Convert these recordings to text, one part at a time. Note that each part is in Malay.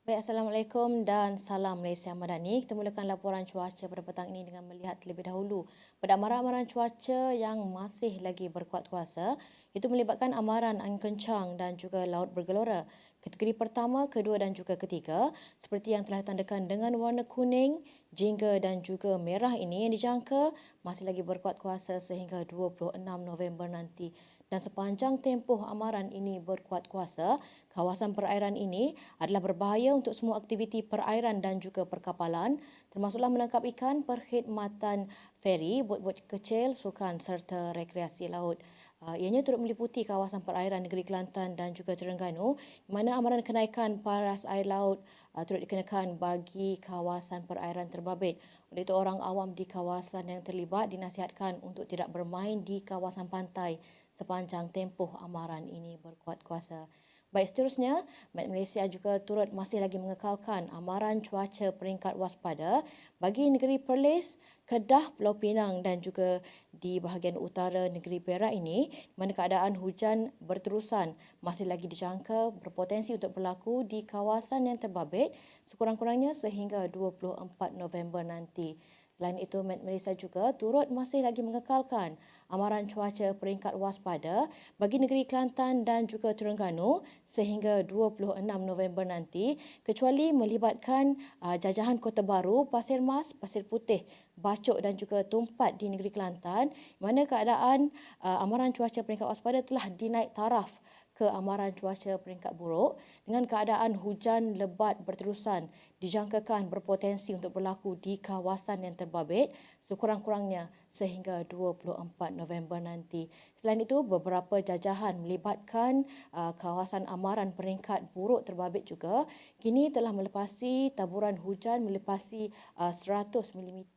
Baik, Assalamualaikum dan salam Malaysia Madani. Kita mulakan laporan cuaca pada petang ini dengan melihat terlebih dahulu pada amaran-amaran cuaca yang masih lagi berkuat kuasa. Itu melibatkan amaran angin kencang dan juga laut bergelora. Kategori pertama, kedua dan juga ketiga seperti yang telah ditandakan dengan warna kuning, jingga dan juga merah ini yang dijangka masih lagi berkuat kuasa sehingga 26 November nanti dan sepanjang tempoh amaran ini berkuat kuasa, kawasan perairan ini adalah berbahaya untuk semua aktiviti perairan dan juga perkapalan, termasuklah menangkap ikan, perkhidmatan feri, bot-bot kecil, sukan serta rekreasi laut. Uh, ianya turut meliputi kawasan perairan negeri Kelantan dan juga Terengganu di mana amaran kenaikan paras air laut uh, turut dikenakan bagi kawasan perairan terbabit. Oleh itu orang awam di kawasan yang terlibat dinasihatkan untuk tidak bermain di kawasan pantai sepanjang tempoh amaran ini berkuat kuasa. Baik seterusnya, Met Malaysia juga turut masih lagi mengekalkan amaran cuaca peringkat waspada bagi negeri Perlis, Kedah, Pulau Pinang dan juga di bahagian utara negeri Perak ini mana keadaan hujan berterusan masih lagi dijangka berpotensi untuk berlaku di kawasan yang terbabit sekurang-kurangnya sehingga 24 November nanti. Selain itu, Met Malaysia juga turut masih lagi mengekalkan amaran cuaca peringkat waspada bagi negeri Kelantan dan juga Terengganu sehingga 26 November nanti kecuali melibatkan uh, jajahan Kota Baru, Pasir Mas, Pasir Putih, Bacok dan juga Tumpat di negeri Kelantan mana keadaan uh, amaran cuaca peringkat waspada telah dinaik taraf ke amaran cuaca peringkat buruk dengan keadaan hujan lebat berterusan dijangkakan berpotensi untuk berlaku di kawasan yang terbabit sekurang-kurangnya sehingga 24 November nanti. Selain itu, beberapa jajahan melibatkan uh, kawasan amaran peringkat buruk terbabit juga kini telah melepasi taburan hujan melepasi uh, 100 mm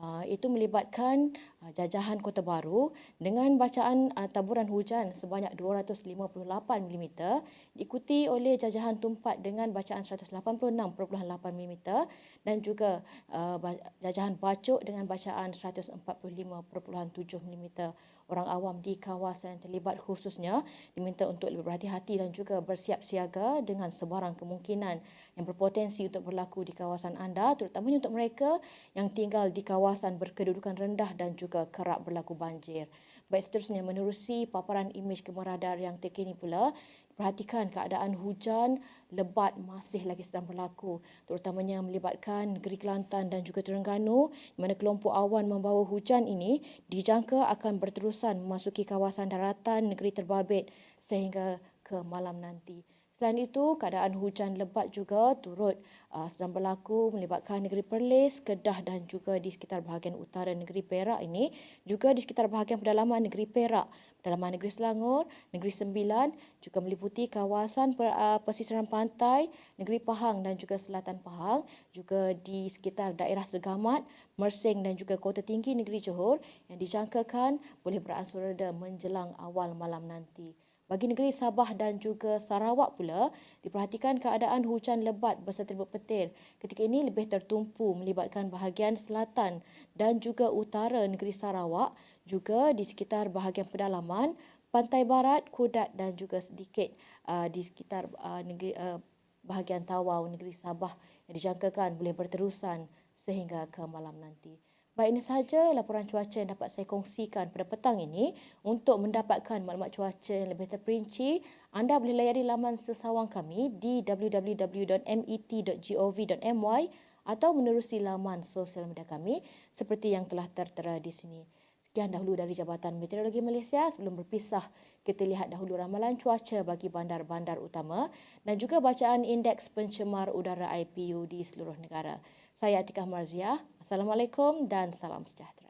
Uh, itu melibatkan uh, jajahan Kota Baru dengan bacaan uh, taburan hujan sebanyak 258 mm diikuti oleh jajahan Tumpat dengan bacaan 186.8 mm dan juga jajahan Bacok dengan bacaan 145.7 mm. Orang awam di kawasan yang terlibat khususnya diminta untuk lebih berhati-hati dan juga bersiap siaga dengan sebarang kemungkinan yang berpotensi untuk berlaku di kawasan anda terutamanya untuk mereka yang tinggal di kawasan berkedudukan rendah dan juga kerap berlaku banjir. Baik seterusnya menerusi paparan imej kamera radar yang terkini pula, perhatikan keadaan hujan lebat masih lagi sedang berlaku terutamanya melibatkan negeri Kelantan dan juga Terengganu di mana kelompok awan membawa hujan ini dijangka akan berterusan memasuki kawasan daratan negeri terbabit sehingga ke malam nanti. Selain itu, keadaan hujan lebat juga turut uh, sedang berlaku melibatkan negeri Perlis, Kedah dan juga di sekitar bahagian utara negeri Perak ini, juga di sekitar bahagian pedalaman negeri Perak, pedalaman negeri Selangor, negeri Sembilan, juga meliputi kawasan per, uh, pesisiran pantai, negeri Pahang dan juga selatan Pahang, juga di sekitar daerah Segamat, Mersing dan juga Kota Tinggi negeri Johor yang dijangkakan boleh beransur reda menjelang awal malam nanti. Bagi negeri Sabah dan juga Sarawak pula, diperhatikan keadaan hujan lebat berserta petir. Ketika ini lebih tertumpu melibatkan bahagian selatan dan juga utara negeri Sarawak, juga di sekitar bahagian pedalaman, pantai barat, Kudat dan juga sedikit uh, di sekitar uh, negeri uh, bahagian Tawau negeri Sabah yang dijangkakan boleh berterusan sehingga ke malam nanti. Baik ini sahaja laporan cuaca yang dapat saya kongsikan pada petang ini. Untuk mendapatkan maklumat cuaca yang lebih terperinci, anda boleh layari laman sesawang kami di www.met.gov.my atau menerusi laman sosial media kami seperti yang telah tertera di sini. Sekian dahulu dari Jabatan Meteorologi Malaysia. Sebelum berpisah, kita lihat dahulu ramalan cuaca bagi bandar-bandar utama dan juga bacaan indeks pencemar udara IPU di seluruh negara. Saya Atikah Marziah. Assalamualaikum dan salam sejahtera.